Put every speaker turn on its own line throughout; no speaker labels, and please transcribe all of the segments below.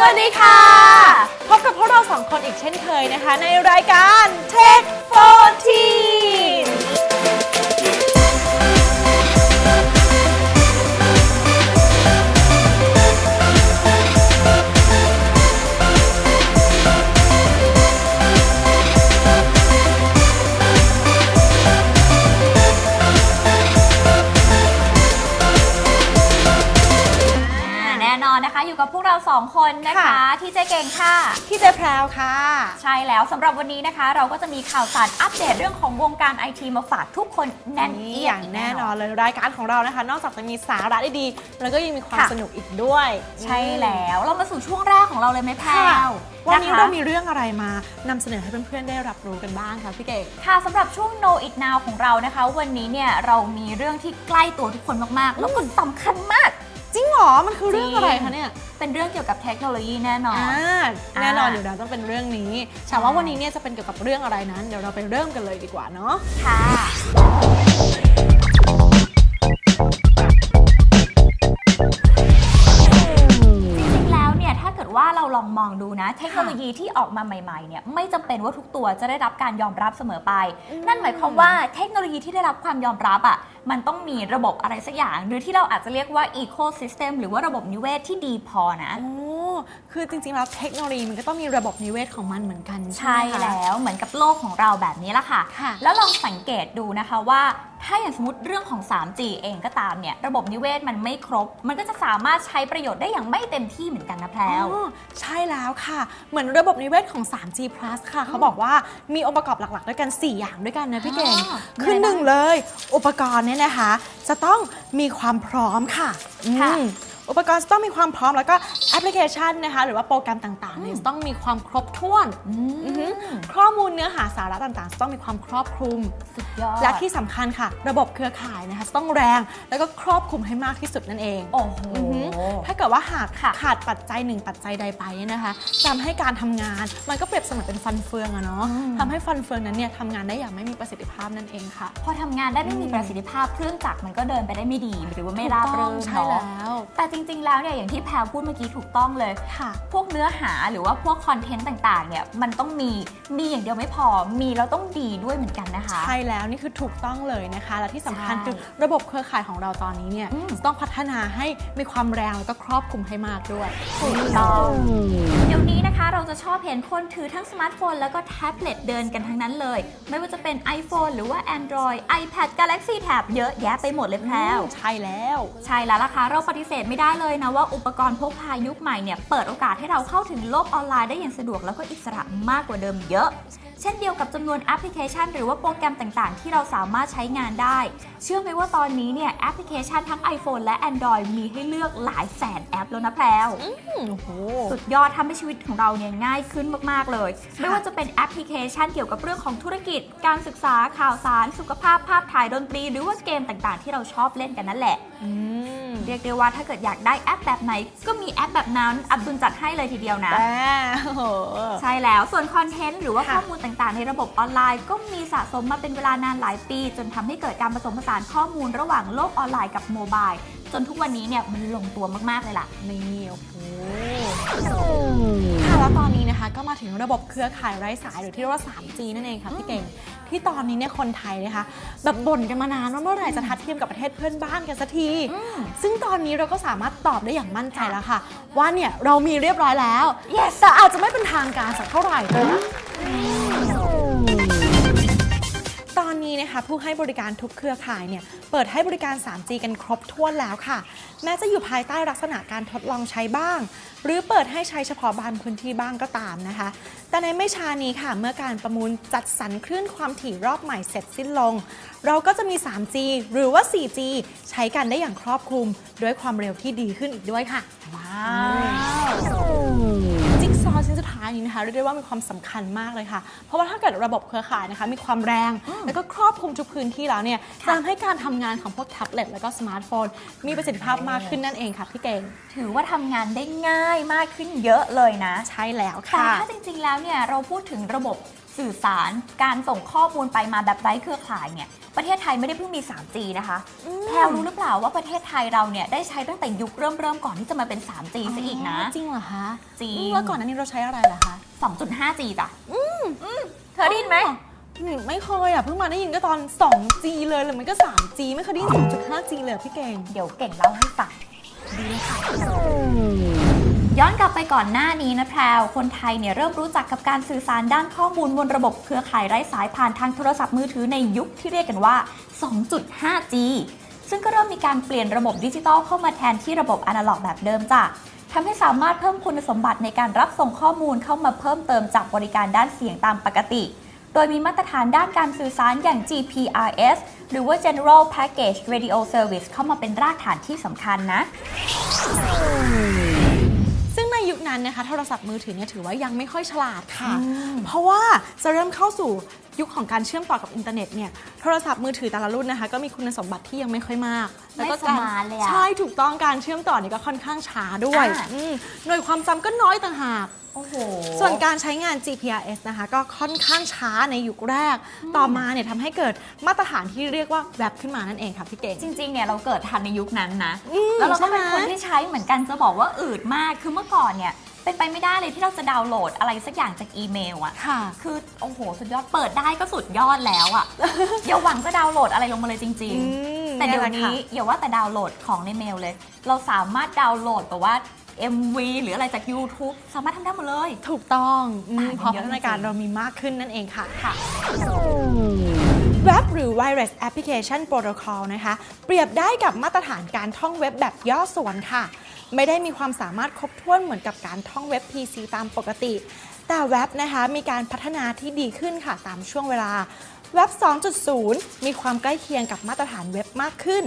สวัสดีค่ะ พบกับพวกเราสองคนอีกเช่นเคยนะคะ ในรายการ Tech 40
อนนะคะอยู่กับพวกเราสองคนนะคะ
ค่ะ
ที่เจ๊เก่งค่ะ
พี่เจแพรวค่ะ
ใช่แล้วสำหรับวันนี้นะคะ เราก็จะมีข่าวสารอัปเดตเรื่องของวงการไอทีมาฝากทุกคนแน่น
นี่
เอี
อย
ด
ย่างแน่นอนเลยรายการของเรานะคะ นอกจากจะมีสาระดีๆแล้วก็ยังมีความ
ค่ะ
สนุกอีกด้วย
ใช่แล้วเรามาสู่ช่วงแรกของเราเลยไหมแพร
ค่ะ
ว
วันนี้ะ
คะ
เรามีเรื่องอะไรมานำเสนอให้เพื่อนๆได้รับรู้กันบ้างคะพี่เก๋
ค่ะสำหรับช่วง Know It Now ของเรานะคะ วันนี้เนี่ยเรามีเรื่องที่ใกล้ตัวทุกคนมาก ๆ แล้วก็สำคัญมาก
จริงเหรอ มันคือเรื่องอะไรคะเนี่ย
เป็นเรื่องเกี่ยวกับเทคโนโลยีแน่นอน
อ่าแน่นอน
อ่า
อยู่แล้วต้องเป็นเรื่องนี้แต่ว่าวันนี้เนี่ยจะเป็นเกี่ยวกับเรื่องอะไรนั้น เดี๋ยวเราไปเริ่มกันเลยดีกว่าเนาะ
ค่ะ องมองดูนะ เทคโนโลยีที่ออกมาใหม่ๆเนี่ยไม่จำเป็นว่าทุกตัวจะได้รับการยอมรับเสมอไป
อืม
นั่นหมายความว่าเทคโนโลยีที่ได้รับความยอมรับอะมันต้องมีระบบอะไรสักอย่าง หรือที่เราอาจจะเรียกว่า ecosystem หรือว่าระบบนิเวศที่ดีพอนะ
โอ้ คือจริงๆ แล้วเทคโนโลยีมันก็ต้องมีระบบนิเวศของมันเหมือนกันใช่
ใช่
ไหมคะ
แล้วเหมือนกับโลกของเราแบบนี้ละค่ะ
ค่ะ
แล้วลองสังเกตดูนะคะว่าถ้าอย่างสมมติเรื่องของ 3G เองก็ตามเนี่ย ระบบนิเวศมันไม่ครบ มันก็จะสามารถใช้ประโยชน์ได้อย่างไม่เต็มที่เหมือนกันนะแพรว
อ๋อใช่แล้วค่ะ เหมือนระบบนิเวศของ 3G Plus ค่ะ เขาบอกว่ามีองค์ประกอบหลัก ๆ ด้วยกัน 4 อย่างด้วยกันนะพี่เก่ง
อ๋อ
คือ
มีอะไรบ้าง
หนึ่งเลย อุปกรณ์เนี่ยนะคะ จะต้องมีความพร้อมค่ะ
ค่ะ
อืมอุปกรณ์จะต้องมีความพร้อมแล้วก็แอปพลิเคชันนะคะหรือว่าโปรแกรมต่างๆเนี่ยจะต้องมีความครบถ้วน
อื
อือฮึ
ม
ข้อมูลเนื้อหาสาระต่างๆจะต้องมีความครอบคลุม
สุดยอด
และที่สำคัญค่ะ ระบบเครือข่ายนะคะจะต้องแรงแล้วก็ครอบคลุมให้มากที่สุดนั่นเอง
โอ้โห
อือหือถ้าเกิดว่าหาก
ค่ะ
ขาดปัจจัยหนึ่งปัจจัยใดไปเนี่ยนะคะทำให้การทำงานมันก็เปรียบเสมือนเป็นฟันเฟืองอะเนาะ
อืม
ทำให้ฟันเฟืองนั้นเนี่ยทำงานได้อย่างไม่มีประสิทธิภาพนั่นเองค่ะ
พอทำงานได้ไม่มีประสิทธิภาพเครื่องจักรมันก็เดินไปได้ไม่ดี หรือว่าไม่ราบรื่น
ถูกต้องใช่
เนาะ
แล้ว
แต่จริง ๆ แล้วเนี่ยอย่างที่แพรพูดเมื่อกี้ถูกต้องเลย
ค่ะ
พวกเนื้อหาหรือว่าพวกคอนเทนต์ต่าง ๆ เนี่ยมันต้องมีมีอย่างเดียวไม่พอ มีแล้วต้องดีด้วยเหมือนกันนะคะ
ใช่แล้วนี่คือถูกต้องเลยนะคะ และที่สำคัญ
ใช่
คือระบบเครือข่ายของเราตอนนี้เนี่ย
อืม
จะต้องพัฒนาให้มีความแรงแล้วก็ครอบคลุมให้มากด้วย
ถูกต้องเดี๋ยวนี้นะคะเราจะชอบเห็นคนถือทั้งสมาร์ทโฟน แล้วก็แท็บเล็ตเดินกันทั้งนั้นเลย ไม่ว่าจะเป็น iPhone หรือว่า Android iPad Galaxy Tab เยอะแยะไปหมดเลยแพรว
ใช่แล้ว
ใช่แล้วล่ะค่ะ เราปฏิเสธไม่ได้ได้เลยนะว่าอุปกรณ์พกพายุคใหม่เนี่ยเปิดโอกาสให้เราเข้าถึงโลกออนไลน์ได้อย่างสะดวกแล้วก็อิสระมากกว่าเดิมเยอะ เช่นเดียวกับจำนวนแอปพลิเคชัน หรือว่าโปรแกรมต่างๆ ที่เราสามารถใช้งานได้ เชื่อไหมว่าตอนนี้เนี่ยแอปพลิเคชันทั้ง iPhone และ Android มีให้เลือกหลายแสนแอปแล้วนะแพรว
อืมโอ้โห
สุดยอดทำให้ชีวิตของเราเนี่ยง่ายขึ้นมากๆเลย ไม่ว่าจะเป็นแอปพลิเคชันเกี่ยวกับเรื่องของธุรกิจ การศึกษาข่าวสาร สุขภาพภาพถ่ายดนตรี หรือว่าเกมต่างๆ ที่เราชอบเล่นกันนั่นแหละ
อืม
เรียกได้ว่าถ้าเกิดอยากได้แอปแบบไหน ก็มีแอปแบบนั้นอับดุลจัดให้เลยทีเดียวนะ
แต่โอ้โห
ใช่แล้วส่วนคอนเทนต์หรือว่า
ค่ะ
ข้อมูลต่างๆ ในระบบออนไลน์ ก็มีสะสมมาเป็นเวลานานหลายปี จนทำให้เกิดการผสมผสานข้อมูลระหว่างโลกออนไลน์กับโมบายจนทุกวันนี้เนี่ยมันลงตัวมาก ๆ เลยล่ะ
นี่โอ้โหค่ะแล้วตอนนี้นะคะก็มาถึงระบบเครือข่ายไร้สายหรือที่เรียกว่า 3G นั่นเองค่ะพี่เก่งที่ตอนนี้เนี่ยคนไทยนะคะแบบบ่นกันมานานว่าเมื่อไหร่จะทัดเทียมกับประเทศเพื่อนบ้านกันสักที
อืม
ซึ่งตอนนี้เราก็สามารถตอบได้อย่างมั่นใจแล้วค่ะ ว่าเนี่ยเรามีเรียบร้อยแล้ว
yes
แต่อาจจะไม่เป็นทางการสักเท่าไหร่เลยนะ นนี้นะคะผู้ให้บริการทุกเครือข่ายเนี่ยเปิดให้บริการ 3G กันครบถ้วนแล้วค่ะ แม้จะอยู่ภายใต้ลักษณะการทดลองใช้บ้าง หรือเปิดให้ใช้เฉพาะบางพื้นที่บ้างก็ตามนะคะ แต่ในไม่ช้านี้ค่ะ เมื่อการประมูลจัดสรรคลื่นความถี่รอบใหม่เสร็จสิ้นลง เราก็จะมี 3G หรือว่า 4G ใช้กันได้อย่างครอบคลุม ด้วยความเร็วที่ดีขึ้นอีกด้วยค่ะ
ว้าวา
ยนี้นะคะเรียกได้ว่ามีความสำคัญมากเลยค่ะ เพราะว่าถ้าเกิดระบบเครือข่ายนะคะ มีความแรง แล้วก็ครอบคลุมทุกพื้นที่แล้วเนี่ยจะ
ค่ะ
ทำให้การทำงานของพวกแท็บเล็ตแล้วก็สมาร์ทโฟน มีประสิทธิภาพมากขึ้นนั่นเองค่ะพี่เก่ง
ถือว่าทำงานได้ง่ายมากขึ้นเยอะเลยนะ
ใช่แล้ว
แต่
ค่ะ
ถ้าจริงๆแล้วเนี่ยเราพูดถึงระบบ สื่อสารการส่งข้อมูลไปมาแบบไร้เครือข่ายเนี่ยประเทศไทยไม่ได้เพิ่งมี 3G นะคะแพลรู้หรือเปล่าว่าประเทศไทยเราเนี่ยได้ใช้ตั้งแต่ยุคเริ่มเริ่มๆก่อนที่จะมาเป็น 3G ซะอีกนะ
จริงเหรอคะ
จริง
อืมแล้วก่อนหน้านี้เราใช้อะไรเหรอคะ
2.5G จ้ะอืมเธอได้ยินไหม
อืมไม่เคยอะเพิ่งมาได้ยินก็ตอน 2G เลยหรือมันก็ 3G ไม่เคยได้ยิน 0.5G เลยอะพี่เก่ง
เดี๋ยวเก่งเล่าให้ฟังดีเลยค่ะ ย้อนกลับไปก่อนหน้านี้นะแพรว คนไทยเนี่ยเริ่มรู้จักกับการสื่อสารด้านข้อมูลบนระบบเครือข่ายไร้สายผ่านทางโทรศัพท์มือถือในยุคที่เรียกกันว่า 2.5G ซึ่งก็เริ่มมีการเปลี่ยนระบบดิจิตอลเข้ามาแทนที่ระบบอนาล็อกแบบเดิมจ้ะทำให้สามารถเพิ่มคุณสมบัติในการรับส่งข้อมูลเข้ามาเพิ่มเติมจากบริการด้านเสียงตามปกติ โดยมีมาตรฐานด้านการสื่อสารอย่าง GPRS หรือว่า General Package Radio Service เข้ามาเป็นรากฐานที่สำคัญนะ
นยุคนั้นนะคะโทรศัพท์มือถือเนี่ยถือว่ายังไม่ค่อยฉลาดค่ะ
อืม
เพราะว่าจะเริ่มเข้าสู่ ยุคของการเชื่อมต่อกับอินเทอร์เน็ตเนี่ยโทรศัพท์มือถือแต่ละรุ่นนะคะ ก็มีคุณสมบัติที่ยังไม่ค่อยมาก
ไม่
ก็
สมาร์ทเลยอะ
ใช่ถูกต้องการเชื่อมต่อเนี่ยก็ค่อนข้างช้าด้วย
อ่า
อืมหน่วยความจำก็น้อยต่างหาก
โอ้โห
ส่วนการใช้งาน GPRS นะคะ ก็ค่อนข้างช้าในยุคแรก ต่อมาเนี่ยทำให้เกิดมาตรฐานที่เรียกว่าแวบขึ้นมานั่นเองค่ะพี่เก่ง
จริงๆ เนี่ยเราเกิดทันในยุคนั้นนะ
อืม
แล้วเราก็เป็น
ใช่ไหม
คนที่ใช้เหมือนกันจะบอกว่าอืดมาก คือเมื่อก่อนเนี่ย เป็นไปไม่ได้เลยที่เราจะดาวน์โหลดอะไรสักอย่างจากอีเมลอะ
ค่ะ
คือโอ้โหสุดยอดเปิดได้ก็สุดยอดแล้วอะอย่าหวังจะดาวน์โหลดอะไรลงมาเลยจริง
อืม
ๆ แต่เดี๋ยว
แหละ
นี้
ค่ะ
อย่าว่าแต่ดาวน์โหลดของในเมลเลย เราสามารถดาวน์โหลดแบบว่า MV หรืออะไรจาก YouTube สามารถทำได้หมดเลย
ถูกต้องอืม
ต่างกัน
เพราะ
เย
พั
อะ
ฒนาการ
จริงๆ
เรามีมากขึ้นนั่นเองค่ะ
ค่ะ
เว็บหรือ Wireless Application Protocol นะคะ เปรียบได้กับมาตรฐานการท่องเว็บแบบย่อส่วนค่ะ ไม่ได้มีความสามารถครบถ้วนเหมือนกับการท่องเว็บ PC ตามปกติ แต่เว็บนะคะมีการพัฒนาที่ดีขึ้นค่ะตามช่วงเวลา เว็บ 2.0 มีความใกล้เคียงกับมาตรฐานเว็บมากขึ้น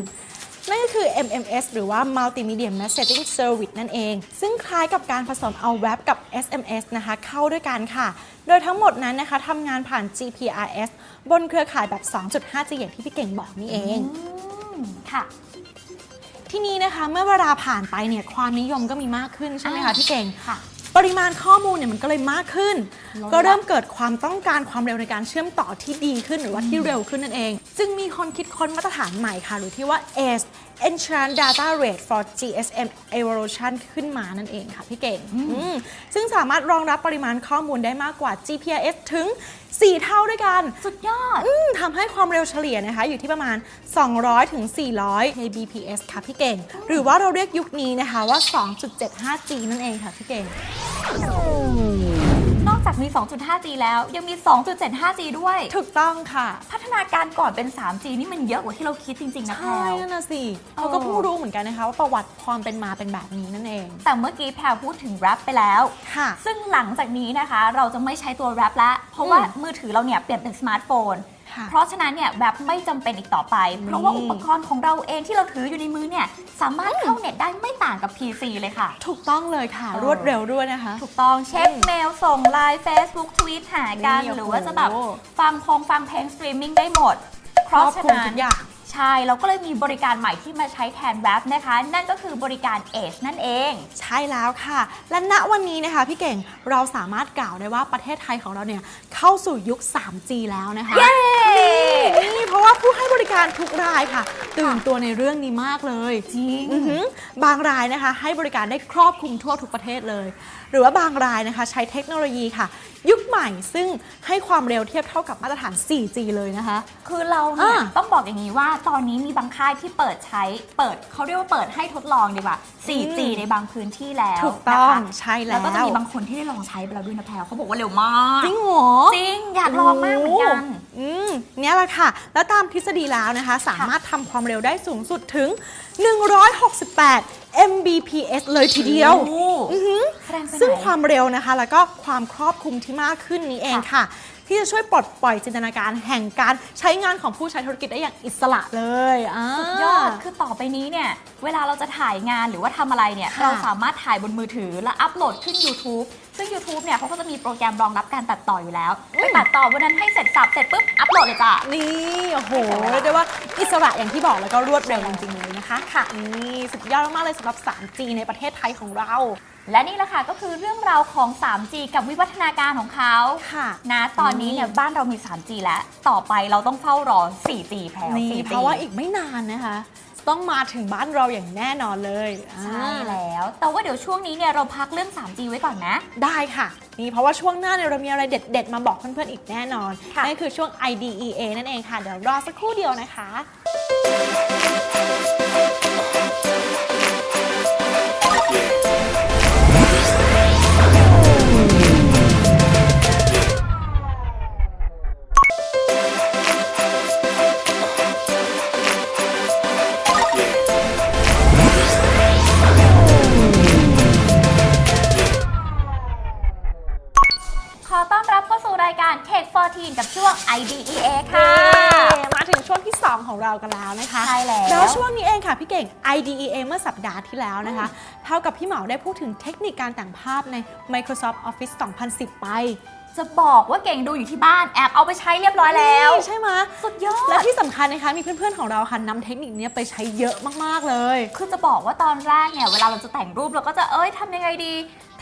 นั่นก็คือ MMS หรือว่า Multimedia Messaging Service นั่นเอง ซึ่งคล้ายกับการผสมเอาเว็บกับ SMS นะคะเข้าด้วยกันค่ะ โดยทั้งหมดนั้นนะคะทำงานผ่าน GPRS บนเครือข่ายแบบ 2.5G อย่างที่พี่เก่งบอกนี่เอง
อค่ะ
ทีนี้นะคะเมื่อเวลาผ่านไปเนี่ยความนิยมก็มีมากขึ้นใช่ไหมคะ
อ่า
พี่เก่ง
ค่ะ
ปริมาณข้อมูลเนี่ยมันก็เลยมากขึ้น
ล้นละ
ก็เริ่มเกิดความต้องการความเร็วในการเชื่อมต่อที่ดีขึ้นหรือว่าที่เร็วขึ้นนั่นเอง จึงมีคนคิดค้นมาตรฐานใหม่ค่ะ หรือที่ว่า ACE Enhanced Data Rate for GSM Evolution ขึ้นมานั่นเองค่ะพี่เก่งอืมซึ่งสามารถรองรับปริมาณข้อมูลได้มากกว่า GPRS ถึง 4 เท่าด้วยกัน
สุดยอด
อืมทำให้ความเร็วเฉลี่ยนะคะ อยู่ที่ประมาณ 200 ถึง 400 kbps ค่ะพี่เก่ง หรือว่าเราเรียกยุคนี้นะคะว่า 2.75G นั่นเองค่ะพี่เก่ง
นอก จากมี 2.5G แล้วยังมี 2.75G ด้วย
ถูกต้องค่ะ
พัฒนาการก่อนเป็น 3G นี่มันเยอะกว่าที่เราคิดจริง ๆ นะแพล
ใช่
ว
นั่นน่ะสิ
เออ
เขาก็เพิ่งรู้เหมือนกันนะคะ ว่าประวัติความเป็นมาเป็นแบบนี้นั่นเอง
แต่เมื่อกี้แพลพูดถึงแรปไปแล้ว
ค่ะ
ซึ่งหลังจากนี้นะคะเราจะไม่ใช้ตัวแรปแล้วเพราะว่า
อืม
มือถือเราเนี่ยเปลี่ยนเป็นสมาร์ทโฟน
ค่ะ
เพราะฉะนั้นเนี่ยแรปไม่จำเป็นอีกต่อไป เพราะว่าอุปกรณ์ของเราเองที่เราถืออยู่ในมือเนี่ยสามารถเข้าเน็ตได้ไม่ต่างกับ PC เลยค่ะ
ถูกต้องเลยค่ะ
เออ
รวดเร็วด้วยนะคะ
ถูกต้องเช็คเมลส่งไลน์ Facebook ทวีตหากัน
นี่โอ้โห
หรือว่าจะแบบฟังพงฟังเพลงสตรีมมิ่งได้หมด เพ
ครอ
ราะ
บ
ฉะ
คลุม
นั้
ทุ
น
กอย่าง
ใช่ เราก็เลยมีบริการใหม่ที่มาใช้แทนแรปนะคะ นั่นก็คือบริการ Age นั่นเอง
ใช่แล้วค่ะ และณวันนี้นะคะพี่เก่งเราสามารถกล่าวได้ว่าประเทศไทยของเราเนี่ยเข้าสู่ยุค 3G แล้วนะคะ
เย้
นี่เพราะว่าผู้ให้บริการทุกรายค่ะ ตื่นตัวในเรื่องนี้มากเลย
จริง
อือหือบางรายนะคะ ให้บริการได้ครอบคลุมทั่วทุกประเทศเลย หรือว่าบางรายนะคะ ใช้เทคโนโลยีค่ะ ยุคใหม่ซึ่งให้ความเร็วเทียบเท่ากับมาตรฐาน 4G เลยนะคะ
คือเราเนี่ย
อ่า
ต้องบอกอย่างนี้ว่าตอนนี้มีบางค่ายที่เปิดใช้เปิดเขาเรียกว่าเปิดให้ทดลองดีกว่า 4G
อืม
ในบางพื้นที่แล้ว
ถูกต้อง
นะคะ
ใช่แล้ว
แล้วก็จะมีบางคนที่ได้ลองใช้ไปแล้วด้วยนะแพลวเขาบอกว่าเร็วมาก
จริงเหรอ
จริงอยากลองมากเหมือนกัน
โอืมเนี่ยแหละค่ะ แล้วตามทฤษฎีแล้วนะคะ สามารถทำความเร็วได้สูงสุดถึง168 Mbps เลยทีเดียว
โอ้
อือหือ
แรงไปไหน
ซึ่งความเร็วนะคะ แล้วก็ความครอบคลุมที่มากขึ้นนี้เองค่ะ ที่จะช่วยปลดปล่อยจินตนาการแห่งการใช้งานของผู้ใช้ธุรกิจได้อย่างอิสระเลยอ่า
สุดยอด คือต่อไปนี้เนี่ย เวลาเราจะถ่ายงานหรือว่าทำอะไรเนี่ย
ค่ะ
เราสามารถถ่ายบนมือถือแล้วอัปโหลดขึ้น YouTube ซึ่ง YouTube เนี่ยเขาก็จะมีโปรแกรมรองรับการตัดต่ออยู่แล้วไปตัดต่อวันนั้นให้เสร็จสับเสร็จปุ๊บอัปโหลดเลยจ้ะ
นี่ โอ้โห
ไม่เสียเวลา
เรียกได้ว่าอิสระอย่างที่บอกแล้วก็รวดเร็วจริงๆเลยนะคะ
ค่ะ
นี่สุดยอดมากๆเลยสำหรับ 3G ในประเทศไทยของเรา
และนี่แหละค่ะก็คือเรื่องราวของ 3G กับวิวัฒนาการของเขา
ค่ะ
นะตอนนี้เนี่ยบ้านเรามี 3G แล้ว ต่อไปเราต้องเฝ้ารอ 4G แพลว
นี่
4G
เพราะว่าอีกไม่นานนะคะ ต้องมาถึงบ้านเราอย่างแน่นอนเลย
ใช่
อ่า
แล้ว แต่ว่าเดี๋ยวช่วงนี้เนี่ยเราพักเรื่อง 3G ไว้ก่อนนะ
ได้ค่ะ นี่เพราะว่าช่วงหน้าเนี่ยเรามีอะไรเด็ด ๆ มาบอกเพื่อนๆอีกแน่นอน
ค่ะ
นั่นคือช่วง IDEA นั่นเองค่ะ เดี๋ยวรอสักครู่เดียวนะคะ
เรากั
นแล้วนะคะ
ใช่แล้ว
แล้วช่วงนี้เองค่ะพี่เก่ง IDEA เมื่อสัปดาห์ที่แล้วนะคะ เท่ากับพี่เหมาได้พูดถึงเทคนิคการแต่งภาพใน Microsoft Office 2010 ไป
จะบอกว่าเก่งดูอยู่ที่บ้านแอบเอาไปใช้เรียบร้อยแล้ว
นี่ใช่ไหม
สุดยอ
และ
ด
ที่สำคัญนะคะมีเพื่อนๆของเราค่ะนำเทคนิคนี้ไปใช้เยอะมากๆเลย
คือจะบอกว่าตอนแรกเนี่ยเวลาเราจะแต่งรูปเราก็จะเอ้ยทำยังไงดี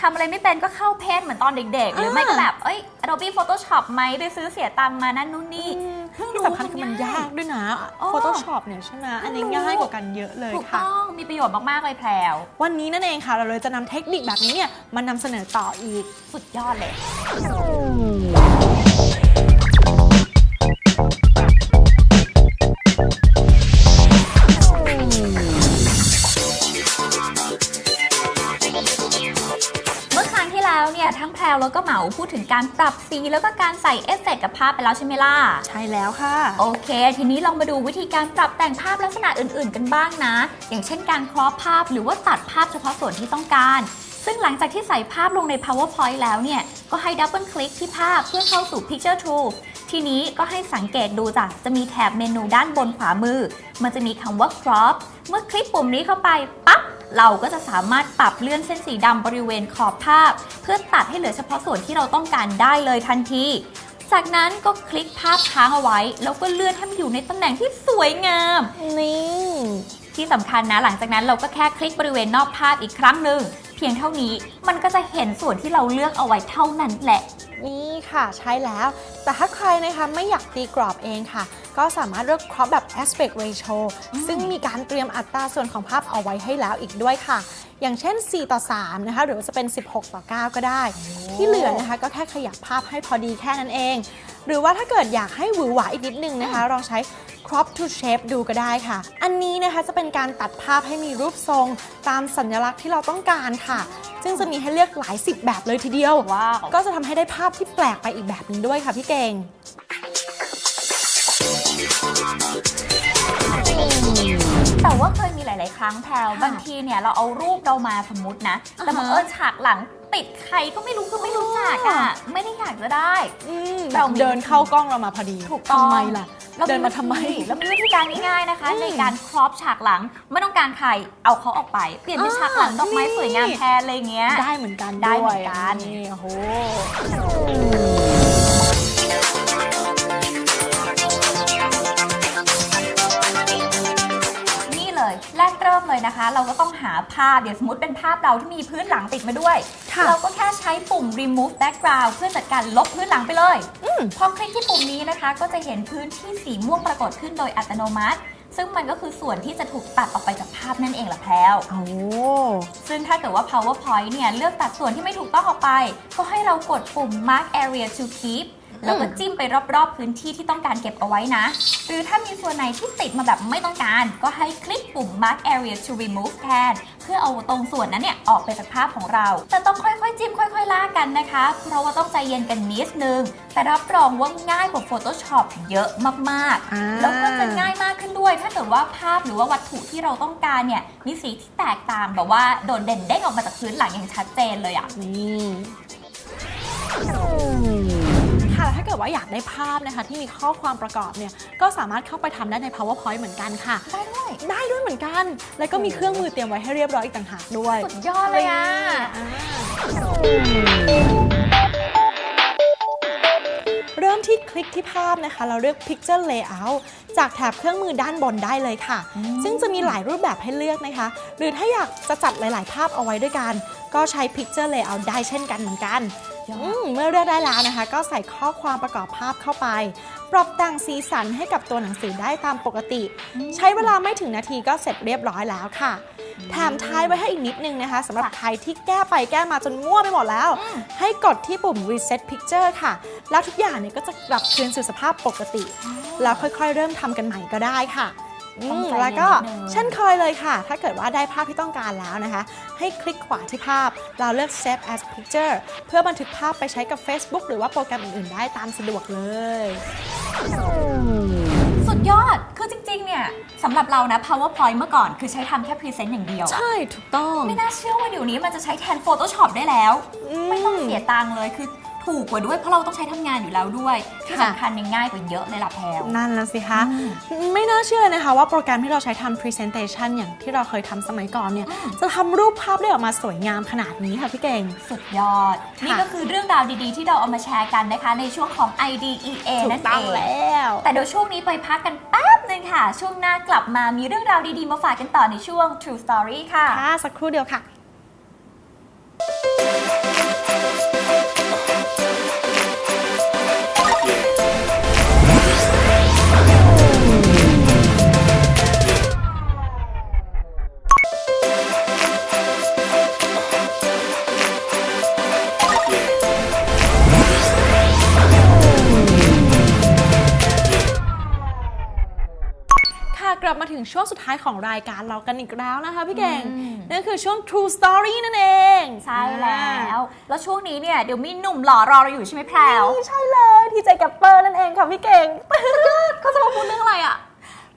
ทำอะไรไม่เป็นก็เข้าเพจเหมือนตอนเด็กๆ หรือไม่ก็แบบ เอ้ย Adobe Photoshop ไหมไปซื้อเสียตังค์มานั่นนู่นนี่เพิ่งรู้
ที่สำคัญคือมันยากด้วยนะ
อ๋อ
Photoshop เนี่ยใช่ไหมอันนี้
เพิ่งรู้
ง่ายกว่ากันเยอะเลย
ถูก
ค่ะ
ต้องมีประโยชน์มาก ๆ เลยแพรว
วันนี้นั่นเองค่ะ เราเลยจะนำเทคนิคแบบนี้เนี่ยมานำเสนอต่ออีก
สุดยอดเลย วแล้วก็เหมาพูดถึงการปรับสีแล้วก็การใส่เอฟเฟกต์กับภาพไปแล้วใช่ไหมล่ะ
ใช่แล้วค่ะ
โอเค ทีนี้ลองมาดูวิธีการปรับแต่งภาพลักษณะอื่น ๆ กันบ้างนะ อย่างเช่นการครอปภาพหรือว่าตัดภาพเฉพาะส่วนที่ต้องการ ซึ่งหลังจากที่ใส่ภาพลงใน PowerPoint แล้วเนี่ย ก็ให้ดับเบิลคลิกที่ภาพเพื่อเข้าสู่ Picture Tool ทีนี้ก็ให้สังเกตดูจ้ะจะมีแถบเมนูด้านบนขวามือ มันจะมีคำว่า crop เมื่อคลิกปุ่มนี้เข้าไปปั๊บ เราก็จะสามารถปรับเลื่อนเส้นสีดำบริเวณขอบภาพ เพื่อตัดให้เหลือเฉพาะส่วนที่เราต้องการได้เลยทันที จากนั้นก็คลิกภาพค้างเอาไว้ แล้วก็เลื่อนให้มันอยู่ในตำแหน่งที่สวยงาม
นี่
ที่สำคัญนะหลังจากนั้นเราก็แค่คลิกบริเวณนอกภาพอีกครั้งหนึ่งเพียงเท่านี้มันก็จะเห็นส่วนที่เราเลือกเอาไว้เท่านั้นแหละ
นี่ค่ะใช่แล้ว แต่ถ้าใครนะคะไม่อยากตีกรอบเองค่ะ ก็สามารถเลือก crop แบบ aspect ratio ซึ่งมีการเตรียมอัตราส่วนของภาพเอาไว้ให้แล้วอีกด้วยค่ะ อย่างเช่น 4 ต่อ 3 นะคะ หรือว่าจะเป็น 16 ต่อ 9 ก็ได้ ที่เหลือนะคะก็แค่ขยับภาพให้พอดีแค่นั้นเอง หรือว่าถ้าเกิดอยากให้หวือหวาอีกนิดนึงนะคะ ลองใช้ crop to shape ดูก็ได้ค่ะ อันนี้นะคะจะเป็นการตัดภาพให้มีรูปทรง ตามสัญลักษณ์ที่เราต้องการค่ะ ซึ่งจะมีให้เลือกหลายสิบแบบเลยทีเดียว
ว้าว
ก็จะทำให้ได้ภาพที่แปลกไปอีกแบบหนึงด้วยค่ะพี่เก่ง
แต่ว่าเคยมีหลาย ๆ ครั้งแพลว
ค่ะ
บางทีเนี่ยเราเอารูปเรามาสมมตินะ แต่
อ่าฮะ
บังเอิญฉากหลังติดใครก็ไม่รู้คือไม่รู้จักอะ ไม่ได้อยากจะได้
อืม
เรามี
เดินเข้ากล้องเรามาพอดี
ถูกต้อง
ทำไมล่ะ
ร
เดินมาทำไม
วิธีเรามีวิธีการง่าย ๆ นะคะ
อืม
ในการครอปฉากหลังไม่ต้องการใครเอาเขาออกไปเปลี่ยนเป็น
อ่า
ฉากหลังดอกไม้
นี่
สวยงามแทนอะไรเงี้ย
ได้เหมือนกัน
ได้
ด้วย
เหมือนกัน
นี่โอ้โห
มเลยนะคะ เราก็ต้องหาภาพเดี๋ยวสมมติเป็นภาพเราที่มีพื้นหลังติดมาด้วย
ค่ะ
เราก็แค่ใช้ปุ่ม remove background เพื่อจัดการลบพื้นหลังไปเลย
อืม
พอคลิกที่ปุ่มนี้นะคะ ก็จะเห็นพื้นที่สีม่วงปรากฏขึ้นโดยอัตโนมัติ ซึ่งมันก็คือส่วนที่จะถูกตัดออกไปจากภาพนั่นเองล่ะแพลว
โอ้
ซึ่งถ้าเกิดว่า PowerPoint เนี่ย เลือกตัดส่วนที่ไม่ถูกต้องออกไป ก็ให้เรากดปุ่ม Mark Area to Keep แล้วก็จิ้มไปรอบๆพื้นที่ที่ต้องการเก็บเอาไว้นะ หรือถ้ามีส่วนไหนที่ติดมาแบบไม่ต้องการ ก็ให้คลิกปุ่ม Mark Area to Remove แทนเพื่อเอาตรงส่วนนั้นเนี่ยออกไปจากภาพของเรา แต่ต้องค่อยๆ จิ้มค่อย ๆ ลากกันนะคะ เพราะว่าต้องใจเย็นกันนิดนึง แต่รับรองว่าง่ายกว่า Photoshop เยอะมากๆ
อ่า
แล้วก็จะง่ายมากขึ้นด้วย ถ้าเกิดว่าภาพหรือว่าวัตถุที่เราต้องการเนี่ยมีสีที่แตกต่างแบบว่าโดดเด่นเด้งออกมาจากพื้นหลังอย่างชัดเจนเลยอะ
นี่ค่ะแล้วถ้า เกิดว่าอยากได้ภาพนะคะที่มีข้อความประกอบเนี่ยก็สามารถเข้าไปทำได้ใน PowerPoint เหมือนกันค่ะ
ได้ด้วย
ได้ด้วยเหมือนกัน แล้วก็มีเครื่องมือเตรียมไว้ให้เรียบร้อยอีกต่างหากด้วย
สุดยอดเลยอะ
อ่าเริ่มมที่คลิกที่ภาพนะคะ เราเลือก Picture Layout จากแถบเครื่องมือด้านบนได้เลยค่ะ ซึ่งจะมีหลายรูปแบบให้เลือกนะคะ หรือถ้าอยากจะจัดหลาย ๆ ภาพเอาไว้ด้วยกัน ก็ใช้ Picture Layout ได้เช่นกันเหมือนกัน อืมเมื่อเลือกได้แล้วนะคะ ก็ใส่ข้อความประกอบภาพเข้าไป ปรับแต่งสีสันให้กับตัวหนังสือได้ตามปกติ ใช้เวลาไม่ถึงนาทีก็เสร็จเรียบร้อยแล้วค่ะ แถมท้ายไว้ให้อีกนิดนึงนะคะสำหรับใครที่แก้ไปแก้มาจนมั่วไปหมดแล้ว ให้กดที่ปุ่ม reset picture ค่ะ แล้วทุกอย่างเนี่ยก็จะกลับคืนสู่สภาพปกติ แล้วค่อยๆ เริ่มทำกันใหม่ก็ได้ค่ะอื
ต้อง
ม
ใจเย็น
แล้วก็
นิดนึง
เช่นเคยเลยค่ะ ถ้าเกิดว่าได้ภาพที่ต้องการแล้วนะคะ ให้คลิกขวาที่ภาพ เราเลือก save as picture เพื่อบันทึกภาพไปใช้กับ Facebook หรือว่าโปรแกรมอื่นๆ ได้ตามสะดวกเลย
สุดยอด คือจริง ๆ เนี่ยสำหรับเรานะ PowerPoint เมื่อก่อนคือใช้ทำแค่พรีเซนต์อย่างเดียวอะ
ใช่ ถูกต้อง
ไม่น่าเชื่อว่าเดี๋ยวนี้มันจะใช้แทน Photoshop ได้แล้ว
อืม
ไม่ต้องเสียตังค์เลยคือ ถูกกว่าด้วยเพราะเราต้องใช้ทำงานอยู่แล้วด้วยที่
ค่ะ
สำคัญยังง่ายกว่าเยอะเลยล่ะแพลว
นั่นละสิคะ
อืม
ไม่น่าเชื่อเลยนะคะว่าโปรแกรมที่เราใช้ทำ Presentation อย่างที่เราเคยทำสมัยก่อนเนี่ยจะทำรูปภาพได้ออกมาสวยงามขนาดนี้ค่ะพี่เก่ง
สุดยอดนี่ก็คือเรื่องราวดีๆ ที่เราเอามาแชร์กันนะคะ ในช่วงของ IDEA
ถู
นั่
ก
น
ต้
เอ
อง
ง
แล้ว
แต่เดี๋ยวช่วงนี้ไปพักกันแป๊บนึงค่ะ ช่วงหน้ากลับมามีเรื่องราวดีๆ มาฝากกันต่อในช่วง True Story ค่ะ
ค่ะ สักครู่เดียวค่ะ ถึงช่วงสุดท้ายของรายการเรากันอีกแล้วนะคะพี่เก่ง
อืม
นั่นคือช่วง True Story นั่นเอง
ใช่แล้ว แล้วช่วงนี้เนี่ยเดี๋ยวมีหนุ่มหล่อรอเราอยู่ใช่ไหมแพรว
นี่ใช่เลยทีเจกับเปอร์นั่นเองค่ะพี่เก่ง
เขาจะมาพูดเรื่องอะไรอะ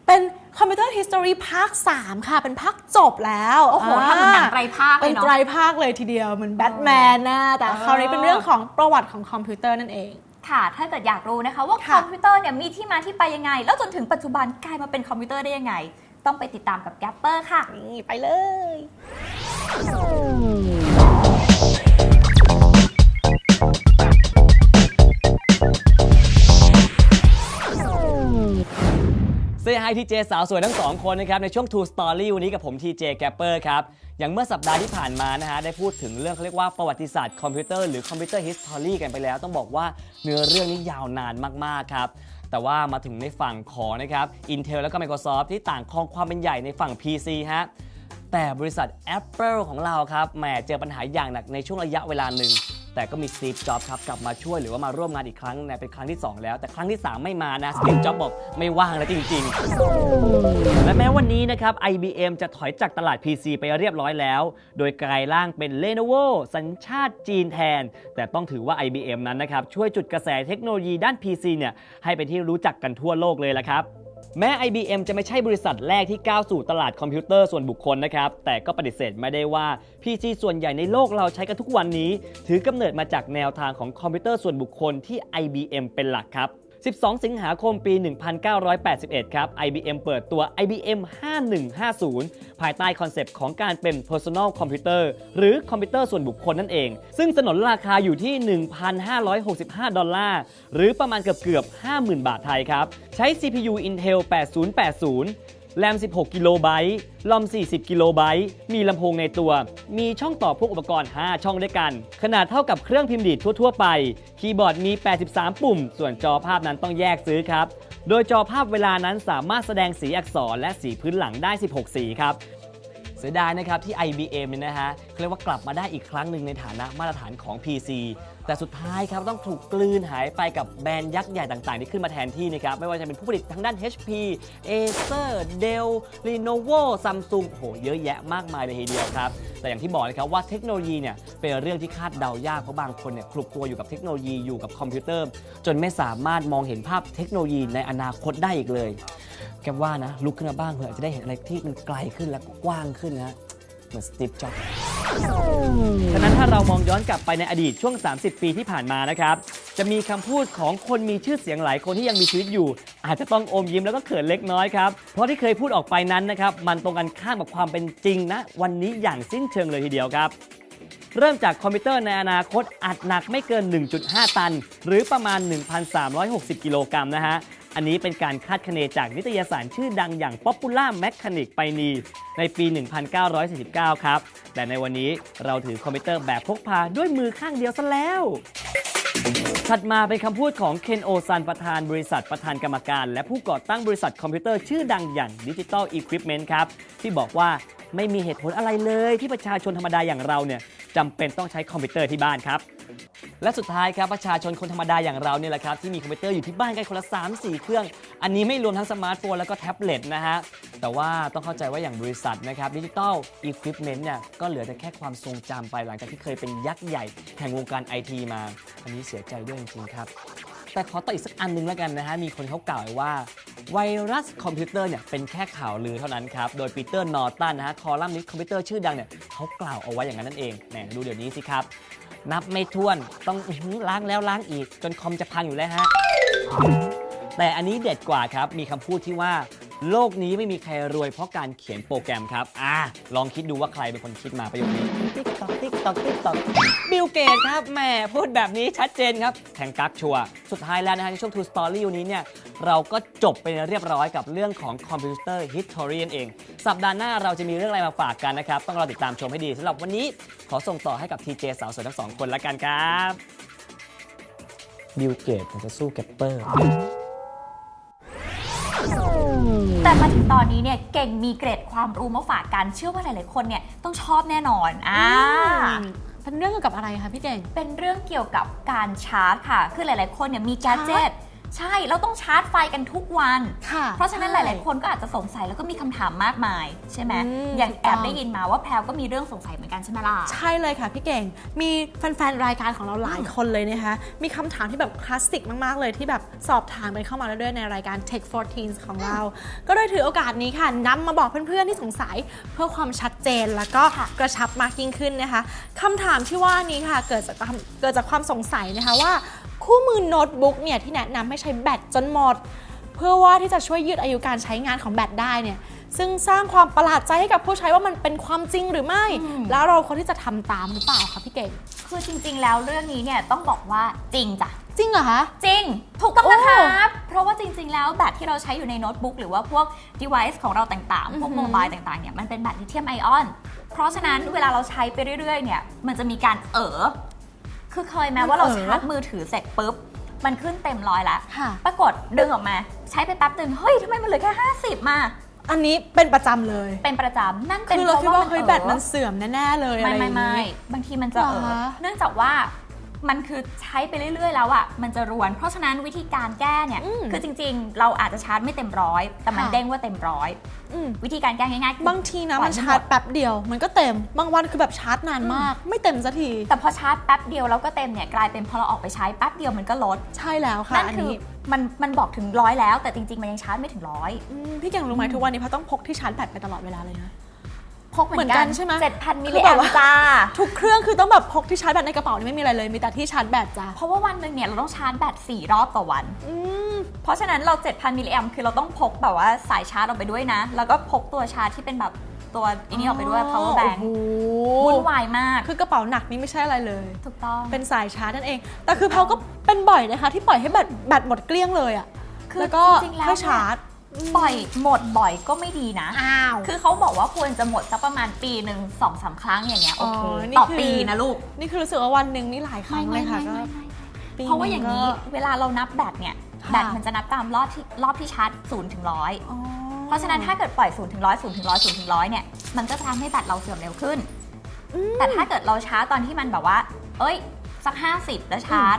เป็นคอมพิวเตอร์ History ภาค 3 ค่ะ เป็นภาคจบแล้ว
โอ้โหทำเหมือนหนังไตรภาคเล
เป็
ย
น
เนาะ
ไตรภาคเลยทีเดียวเหมือนแบทแมนนะแต่
เออ
คราวนี้เป็นเรื่องของประวัติของคอมพิวเตอร์นั่นเอง
ค่ะ ถ้าเกิดอยากรู้นะคะว่าค
ค่ะ
อมพิวเตอร์เนี่ยมีที่มาที่ไปยังไง แล้วจนถึงปัจจุบันกลายมาเป็นคอมพิวเตอร์ได้ยังไง ต้องไปติดตามกับแกปเปอร์ค่ะ
นี่ไปเลย
เซฮายทีเจสาวสวยทั้งสองคนนะครับในช่วง True Story วันนี้กับผมทีเจแกปเปอร์ครับ อย่างเมื่อสัปดาห์ที่ผ่านมานะฮะได้พูดถึงเรื่องเขาเรียกว่าประวัติศาสตร์คอมพิวเตอร์หรือคอมพิวเตอร์ฮิสตอรี่กันไปแล้ว ต้องบอกว่าเนื้อเรื่องนี้ยาวนานมากๆครับแต่ว่ามาถึงในฝั่งของนะครับ Intel แล้วก็ Microsoft ที่ต่างครองความเป็นใหญ่ในฝั่ง PC ฮะแต่บริษัท Apple ของเราครับแหมเจอปัญหาอย่างหนักในช่วงระยะเวลาหนึ่ง แต่ก็มีสตีฟจ็อบส์ครับกลับมาช่วยหรือว่ามาร่วมงานอีกครั้งในเป็นครั้งที่ 2 แล้ว แต่ครั้งที่ 3 ไม่มานะสตีฟจ็อบส์บอกไม่ว่างแล้วจริง ๆ และแม้วันนี้นะครับ IBM จะถอยจากตลาด PC ไปเรียบร้อยแล้ว โดยกลายร่างเป็น Lenovo สัญชาติจีนแทน แต่ต้องถือว่า IBM นั้นนะครับช่วยจุดกระแสเทคโนโลยีด้าน PC เนี่ยให้เป็นที่รู้จักกันทั่วโลกเลยละครับ แม้ IBM จะไม่ใช่บริษัทแรกที่ก้าวสู่ตลาดคอมพิวเตอร์ส่วนบุคคลนะครับ แต่ก็ปฏิเสธไม่ได้ว่า PC ส่วนใหญ่ในโลกเราใช้กันทุกวันนี้ ถือกำเนิดมาจากแนวทางของคอมพิวเตอร์ส่วนบุคคลที่ IBM เป็นหลักครับ 12 สิงหาคมปี 1981 ครับ IBM เปิดตัว IBM 5150 ภายใต้คอนเซปต์ของการเป็น Personal Computer หรือคอมพิวเตอร์ส่วนบุคคลนั่นเอง ซึ่งสนนราคาอยู่ที่ 1,565 ดอลลาร์ หรือประมาณเกือบเกือบ 50,000 บาทไทยครับ ใช้ CPU Intel 8080 แรม 16 กิโลไบต์ ลอม 40 กิโลไบต์ มีลำโพงในตัว มีช่องต่อพวกอุปกรณ์ 5 ช่องด้วยกัน ขนาดเท่ากับเครื่องพิมพ์ดีดทั่ว ๆ ไป คีย์บอร์ดมี 83 ปุ่ม ส่วนจอภาพนั้นต้องแยกซื้อครับ โดยจอภาพเวลานั้นสามารถแสดงสีอักษรและสีพื้นหลังได้ 16 สีครับ เสียดายนะครับที่ IBM เนี่ยนะฮะเขาเรียกว่ากลับมาได้อีกครั้งหนึ่งในฐานะมาตรฐานของ PC แต่สุดท้ายครับต้องถูกกลืนหายไปกับแบรนด์ยักษ์ใหญ่ต่างๆ ที่ขึ้นมาแทนที่นะครับไม่ว่าจะเป็นผู้ผลิตทางด้าน HP Acer Dell Lenovo Samsung โหเยอะแยะมากมายเลยทีเดียวครับ แต่อย่างที่บอกนะครับว่าเทคโนโลยีเนี่ยเป็นเรื่องที่คาดเดายากเพราะบางคนเนี่ยคลุกตัวอยู่กับเทคโนโลยีอยู่กับคอมพิวเตอร์ จนไม่สามารถมองเห็นภาพเทคโนโลยีในอนาคตได้อีกเลย แกว่านะ ลุกขึ้นมาบ้างเผื่อจะได้เห็นอะไรที่มันไกลขึ้นและกว้างขึ้นนะเหมือนสตีฟจ็อบส์ฉะนั้นถ้าเรามองย้อนกลับไปในอดีตช่วง 30 ปีที่ผ่านมานะครับ จะมีคำพูดของคนมีชื่อเสียงหลายคนที่ยังมีชีวิตอยู่ อาจจะต้องอมยิ้มแล้วก็เขินเล็กน้อยครับ เพราะที่เคยพูดออกไปนั้นนะครับ มันตรงกันข้ามกับความเป็นจริงนะ วันนี้อย่างสิ้นเชิงเลยทีเดียวครับ เริ่มจากคอมพิวเตอร์ในอนาคตอัดหนักไม่เกิน 1.5 ตัน หรือประมาณ 1,360 กิโลกรัมนะฮะ อันนี้เป็นการคาดคะเนจากนิตยสารชื่อดังอย่าง Popular Mechanic ไปนีในปี 1949 ครับ แต่ในวันนี้เราถือคอมพิวเตอร์แบบพกพาด้วยมือข้างเดียวซะแล้ว ถัดมาเป็นคำพูดของเคนโอซันประธานบริษัทประธานกรรมการ และผู้ก่อตั้งบริษัทคอมพิวเตอร์ชื่อดังอย่าง Digital Equipment ครับ ที่บอกว่าไม่มีเหตุผลอะไรเลยที่ประชาชนธรรมดาอย่างเราเนี่ยจำเป็นต้องใช้คอมพิวเตอร์ที่บ้านครับ และสุดท้ายครับประชาชนคนธรรมดาอย่างเราเนี่ยแหละครับที่มีคอมพิวเตอร์อยู่ที่บ้านกันคนละ 3 4 เครื่อง อันนี้ไม่รวมทั้งสมาร์ทโฟนแล้วก็แท็บเล็ตนะฮะ แต่ว่าต้องเข้าใจว่าอย่างบริษัทนะครับดิจิตอลอีควิปเมนต์เนี่ยก็เหลือแต่แค่ความทรงจำไปหลังจากที่เคยเป็นยักษ์ใหญ่แห่งวงการไอทีมา อันนี้เสียใจด้วยจริงๆครับแต่ขอต่ออีกสักอันหนึงแล้วกันนะฮะ มีคนเขากล่าวว้ว่า ไวรัสคอมพิวเตอร์เนี่ยเป็นแค่ข่าวลือเท่านั้นครับ โดยปีเตอร์นอร์ตันนะฮะ คอลัมนิสต์คอมพิวเตอร์ชื่อดังเนี่ยเขากล่าวเอาไว้อย่างนั้นนั่นเองแหมดูเดี๋ยวนี้สิครับ นับไม่ถ้วนต้องอื้อหือล้างแล้วล้างอีก จนคอมจะพังอยู่แล้วฮะ แต่อันนี้เด็ดกว่าครับ มีคำพูดที่ว่า โลกนี้ไม่มีใครรวยเพราะการเขียนโปรแกรมครับ อ่า ลองคิดดูว่าใครเป็นคนคิดมาประโยคนี้ ติ๊กตอกติ๊กตอกติ๊กตอกบิลเกตครับแหมพูดแบบนี้ชัดเจนครับแทงกักชัวร์สุดท้ายแล้วนะฮะในช่วง True Story วันนี้เนี่ยเราก็จบไปเรียบร้อยกับเรื่องของคอมพิวเตอร์ฮิสตอรีนั่นเอง สัปดาห์หน้าเราจะมีเรื่องอะไรมาฝากกันนะครับ ต้องรอติดตามชมให้ดีสำหรับวันนี้ขอส่งต่อให้กับทีเจสาวสวยทั้งสองคนละกันครับบิลเกตมันจะสู้แกปเปอร์
แต่มาถึงตอนนี้เนี่ยเก่งมีเกร็ดความรู้มาฝากกัน เชื่อว่าหลายๆคนเนี่ยต้องชอบแน่นอนอ่า
เป็นเรื่องเกี่ยวกับอะไรคะพี่เก่ง
เป็นเรื่องเกี่ยวกับการชาร์จค่ะ คือหลาย ๆ คนเนี่ยมีแกดเจิต ใช่เราต้องชาร์จไฟกันทุกวัน
ค่ะ
เพราะฉะนั้นห
ใช่
ลาย ๆ คนก็อาจจะสงสัยแล้วก็มีคำถามมากมาย ใช่ไหม
อืม
อย่าง
ถูก
แอ
ต้อบง
ได้ยินมาว่าแพรวก็มีเรื่องสงสัยเหมือนกันใช่ไหมล่ะ
ใช่เลยค่ะพี่เก่ง มีแฟนๆ รายการของเราหลายคนเลยนะคะ มีคำถามที่แบบคลาสสิกมากๆ เลยที่แบบสอบถามกันเข้ามาเรื่อยๆ ในรายการ Tech for Teens ของเรา ก็เลยถือโอกาสนี้ค่ะนำมาบอกเพื่อนๆ ที่สงสัยเพื่อความชัดเจนแล้วก็
ค่ะ
กระชับมากยิ่งขึ้นนะคะคำถามที่ว่านี้ค่ะเกิดจากความเกิดจากความสงสัยนะคะว่า คู่มือโน้ตบุ๊กเนี่ยที่แนะนำให้ใช้แบตจนหมด เพื่อว่าที่จะช่วยยืดอายุการใช้งานของแบตได้เนี่ยซึ่งสร้างความประหลาดใจให้กับผู้ใช้ว่ามันเป็นความจริงหรือไม่
อืม
แล้วเราควรที่จะทำตามหรือเปล่าคะพี่เก่ง
คือจริง ๆ แล้วเรื่องนี้เนี่ยต้องบอกว่าจริงจ้ะ
จริงเหรอคะ
จริง ถูกต้อง
โอ้
นะครับเพราะว่าจริง ๆ แล้วแบตที่เราใช้อยู่ในโน้ตบุ๊กหรือว่าพวก device ของเราต่างๆ พวก
อือหื
โม
อ
บายต่างๆเนี่ยมันเป็นแบตลิเธียมไอออน เพราะฉะนั้นเวลาเราใช้ไปเรื่อยๆเนี่ยมันจะมีการเอ๋อ คือเคยไหมว่าเราชาร์จมือถือเสร็จปุ๊บ มันขึ้นเต็มร้อยแล้ว
ค่ะ
ปรากฏดึงออกมา ใช้ไปแป๊บหนึ่งเฮ้ยทำไมมันเหลือแค่ 50 มา
อันนี้เป็นประจำเลย
เป็นประจำนั่นเป็น
คือ
เพ
เรา
ราะ
คิด
ว่า
ว่า
มัน
เฮ้ย
เอ๋อ
แบตมันเสื่อมแน่ๆเลยอะ
ไม่
ไรอ
ไม่
ย่าง
ไม่
นี้
บางทีมันจะเอ
เหรอ
อ
คะ
เนื่องจากว่า มันคือใช้ไปเรื่อยๆ แล้วอะมันจะรวน เพราะฉะนั้นวิธีการแก้เนี่ย
อืม
คือจริงๆ เราอาจจะชาร์จไม่เต็มร้อย แต่มัน
ค่ะ
เด้งว่าเต็มร้อย
อืม
วิธีการแก้ง่ายๆคือบา
งทีนะ
ปล่
มั
อนยให้
ชาร์จ
หด
แป๊บเดียว มันก็เต็ม บางวันคือแบบชาร์จนานมาก ไม่เต็มสักที
แต่พอชาร์จแป๊บเดียวแล้วก็เต็มเนี่ยกลายเป็นพอเราออกไปใช้แป๊บเดียวมันก็ลด
ใช่แล้วค่ะ
นั่น
อัน
คือ
นี้
มันมันบอกถึงร้อยแล้วแต่จริงๆ มันยังชาร์จไม่ถึงร้อย
มพี่เก่งรู้ไหมทุกวันนี้เพราะต้องพกที่ชาร์จแบตไปตลอดเวลาเลยนะ
พกเหมือนกั
เหมือนกันนใช่ไหม
เจ็ดพันมิล
คื
ลิ
อ
แอ
แบบ
ม
ว่า
จ้า
ทุกเครื่องคือต้องแบบพกที่ชาร์จแบตในกระเป๋านี่ไม่มีอะไรเลย มีแต่ที่ชาร์จแบตจ้ะ
เพราะว่าวันหนึ่งเนี่ยเราต้องชาร์จแบต4รอบต่อวัน
อืม
เพราะฉะนั้นเรา7,000มิลลิแอมคือเราต้องพกแบบว่าสายชาร์จออกไปด้วยนะ แล้วก็พกตัวชาร์จที่เป็นแบบตัวอันนี้ออกไปด้วย power bank
โอ้โห
วุ่นวายมาก
คือกระเป๋าหนักนี่ไม่ใช่อะไรเลย
ถูกต้อง
เป็นสายชาร์จนั่นเอง แต่คือเขาก็เป็นบ่อยนะคะ ที่ปล่อยให้แบตแบตหมดเกลี้ยงเลยอะ
คือ
แล้วก็
จริงๆแล้ว
ค่อยชาร์จ
ปล่อยหมดบ่อยก็ไม่ดีนะ
อ้าว
คือเขาบอกว่าควรจะหมดสักประมาณปีหนึ่งสองสามครั้งอย่างเงี้ยโอเค
อ๋อนี่
ต่อ
คือ
ปีนะลูก
นี่คือรู้สึกว่าวันหนึ่งนี่หลายครั้งเลยค่ะก็ปี
เพราะว่าอย่างนี้
นี้
เวลาเรานับแบตเนี่ย
ค่ะ
แบตมันจะนับตามรอบที่รอบที่ชาร์จศูนย์ถึงร้อย
อ๋อ
เพราะฉะนั้นถ้าเกิดปล่อยศูนย์ถึงร้อยศูนย์ถึงร้อยศูนย์ถึงร้อยเนี่ยมันก็จะทำให้แบตเราเสื่อมเร็วขึ้น
อืม
แต่ถ้าเกิดเราชาร์จตอนที่มันแบบว่า เอ้ย สัก 50 แล้วชาร์จ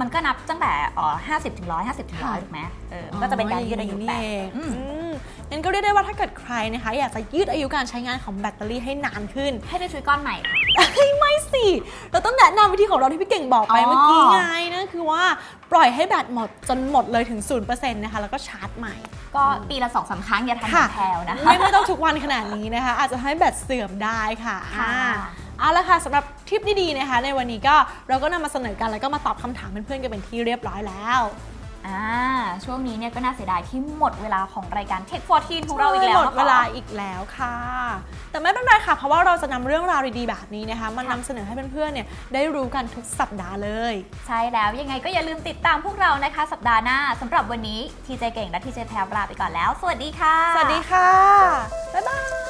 มันก็นับตั้งแต่อ๋อ50ถึง100 50ถึง
ค่ะ
100ถูกไหมเออมันก็จะเป็นการยืดอายุ
นี่
แบต
เอง
อืม
อืมงั้นก็เรียกได้ว่าถ้าเกิดใครนะคะ อยากจะยืดอายุการใช้งานของแบตเตอรี่ให้นานขึ้น
ให้ไปซื้อก้อนใหม่ค่ะ
เฮ้ยไม่สิ เราต้องแนะนำวิธีของเราที่พี่เก่งบอกไป
อ๋อ
เมื่อกี้ไงนั่นคือว่าปล่อยให้แบตหมดจนหมดเลยถึง 0%นะคะ แล้วก็ชาร์จใหม่
ก็ปีละสองสามครั้งอย่าทำเหมื
ค่ะ
อนแพลวนะคะ
ไม่ไม่ต้องทุกวันขนาดนี้นะคะ อาจจะให้แบตเสื่อมได้ค่ะ
ค่ะ
อ่า เอาละค่ะสำหรับทริปดีๆนะคะ ในวันนี้ก็เราก็นำมาเสนอกันแล้วก็มาตอบคำถามเพื่อนๆกันเป็นที่เรียบร้อยแล้ว
อ่าช่วงนี้เนี่ยก็น่าเสียดายที่หมดเวลาของรายการ Tech 14ของเราอีกแล้ว
หมด
นะคะ
เวลาอีกแล้วค่ะ แต่ไม่เป็นไรค่ะ เพราะว่าเราจะนำเรื่องราวดีๆแบบนี้นะคะมานำเสนอให้เพื่อนๆเนี่ยได้รู้กันทุกสัปดาห์เลย
ใช่แล้วยังไงก็อย่าลืมติดตามพวกเรานะคะ สัปดาห์หน้าสำหรับวันนี้ทีเจเก่งและทีเจแพรวลาไปก่อนแล้ว สวัสดีค่ะ
สวัสดีค่ะ บ๊ายบาย